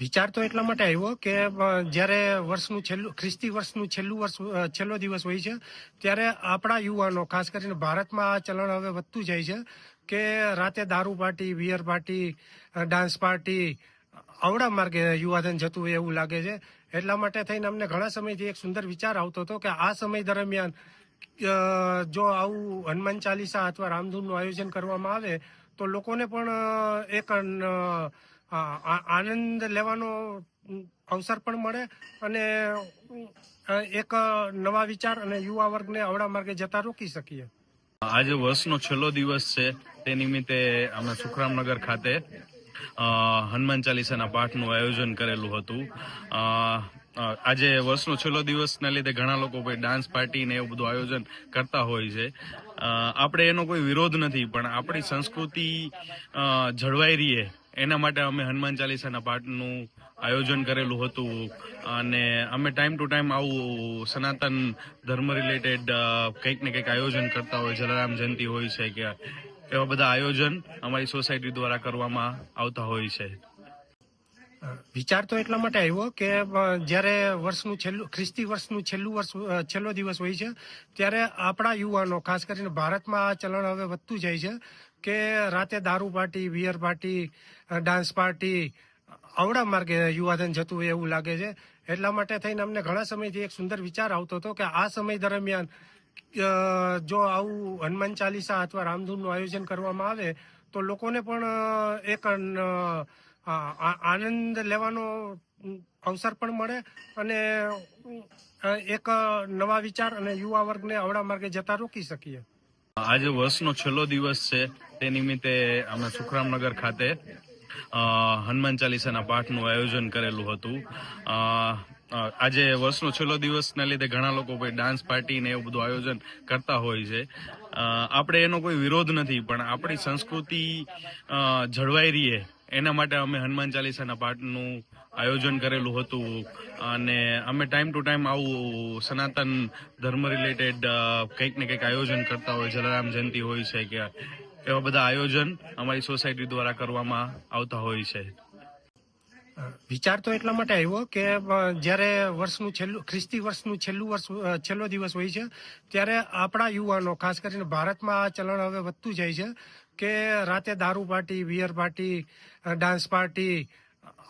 વિચાર તો એટલા માટે આવ્યો કે જ્યારે વર્ષનું છેલ્લું, ખ્રિસ્તી વર્ષનું છેલ્લું વર્ષ છેલ્લો દિવસ હોય છે, ત્યારે આપણા યુવાનો, ખાસ કરીને ભારતમાં આ ચલણ હવે વધતું જાય છે, કે રાતે દારૂ party beer party dance party અવડા માર્ગે યુવાધન જતું હોય એવું લાગે છે. એટલા માટે થઈને અમને ઘણા સમયથી એક સુંદર વિચાર આવતો હતો કે આ સમય દરમિયાન જો આવું હનુમાન ચાલીસા અથવા રામધૂનનું આયોજન કરવામાં આવે, તો લોકોને પણ એક આનંદ લેવાનો અવસર પણ મળે અને એક નવા વિચાર અને યુવા વર્ગને અવડા માર્ગે જતા રોકી શકીએ. આજે વર્ષનો છેલ્લો દિવસ છે. તે નિમિત્તે અમે સુખરામનગર ખાતે હનુમાન ચાલીસાના પાઠનું આયોજન કરેલું હતું. આજે વર્ષનો છેલ્લો દિવસના લીધે ઘણા લોકો કોઈ ડાન્સ પાર્ટી ને એવું બધું આયોજન કરતા હોય છે. આપણે એનો કોઈ વિરોધ નથી, પણ આપણી સંસ્કૃતિ જળવાઈ રહીએ. એના માટે અમે હનુમાન ચાલીસાના પાઠનું આયોજન કરેલું હતું. અને અમે ટાઈમ ટુ ટાઈમ આવું સનાતન ધર્મ રિલેટેડ કંઈક ને કંઈક આયોજન કરતા હોય. જલારામ જયંતિ હોય છે કે એવા બધા આયોજન અમારી સોસાયટી દ્વારા કરવામાં આવતા હોય છે. વિચાર તો એટલા માટે આવ્યો કે જ્યારે વર્ષનું છેલ્લું, ખ્રિસ્તી વર્ષનું છેલ્લું વર્ષ છેલ્લો દિવસ હોય છે, ત્યારે આપણા યુવાનો, ખાસ કરીને ભારતમાં આ ચલણ હવે વધતું જાય છે, કે રાતે દારૂ party beer party dance party અવડા માર્ગે યુવાધન જતું હોય એવું લાગે છે. એટલા માટે થઈને અમને ઘણા સમયથી એક સુંદર વિચાર આવતો હતો કે આ સમય દરમિયાન જો આવું હનુમાન ચાલીસા અથવા રામધૂનનું આયોજન કરવામાં આવે, તો લોકોને પણ એક આનંદ લેવાનો અવસર પણ મળે અને એક નવા વિચાર અને યુવા વર્ગને અવડા માર્ગે જતા રોકી શકીએ. આજે વર્ષનો છેલ્લો દિવસ છે. તે નિમિત્તે અમે સુખરામનગર ખાતે હનુમાન ચાલીસાના પાઠનું આયોજન કરેલું હતું. આજે વર્ષનો છેલ્લો દિવસના લીધે ઘણા લોકો કોઈ ડાન્સ પાર્ટી ને એવું બધું આયોજન કરતા હોય છે. આપણે એનો કોઈ વિરોધ નથી, પણ આપણી સંસ્કૃતિ જળવાઈ રહીએ. એના માટે અમે હનુમાન ચાલીસાના પાઠનું આયોજન કરેલું હતું. અને અમે ટાઈમ ટુ ટાઈમ આવું સનાતન ધર્મ રિલેટેડ કંઈક ને કંઈક આયોજન કરતા હોય. જલારામ જયંતિ હોય છે કે એવા બધા આયોજન અમારી સોસાયટી દ્વારા કરવામાં આવતા હોય છે. વિચાર તો એટલા માટે આવ્યો કે જ્યારે વર્ષનું છેલ્લું, ખ્રિસ્તી વર્ષનું છેલ્લું વર્ષ છેલ્લો દિવસ હોય છે, ત્યારે આપણા યુવાનો, ખાસ કરીને ભારતમાં આ ચલણ હવે વધતું જાય છે કે રાતે દારૂ party beer party dance party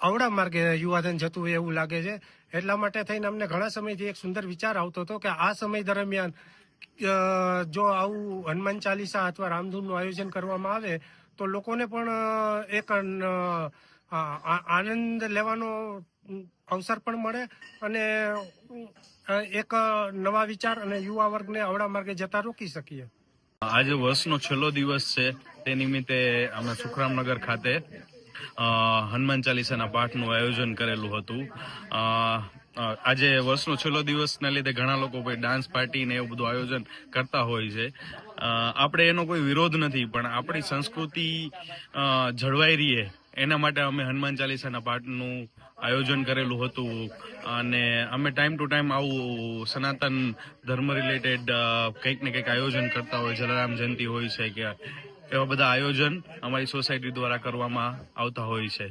અવડા માર્ગે યુવાધન જતું હોય એવું લાગે છે. એટલા માટે થઈને અમને ઘણા સમયથી એક સુંદર વિચાર આવતો હતો કે આ સમય દરમિયાન જો આવું હનુમાન ચાલીસા અથવા રામધૂનનું આયોજન કરવામાં આવે, તો લોકોને પણ એક આનંદ લેવાનો અવસર પણ મળે અને એક નવા વિચાર અને યુવા વર્ગને અવડા માર્ગે જતા રોકી શકીએ. આજે વર્ષનો છેલ્લો દિવસ છે. તે નિમિત્તે અમે સુખરામનગર ખાતે હનુમાન ચાલીસાના પાઠનું આયોજન કરેલું હતું. આજે વર્ષનો છેલ્લો દિવસના લીધે ઘણા લોકો કોઈ ડાન્સ પાર્ટી ને એવું બધું આયોજન કરતા હોય છે. આપણે એનો કોઈ વિરોધ નથી, પણ આપણી સંસ્કૃતિ જળવાઈ રહીએ. એના માટે અમે હનુમાન ચાલીસાના પાઠનું આયોજન કરેલું હતું. અને અમે ટાઈમ ટુ ટાઈમ આવું સનાતન ધર્મ રિલેટેડ કંઈક ને કંઈક આયોજન કરતા હોય. જલારામ જયંતિ હોય છે કે એવા બધા આયોજન અમારી સોસાયટી દ્વારા કરવામાં આવતા હોય છે.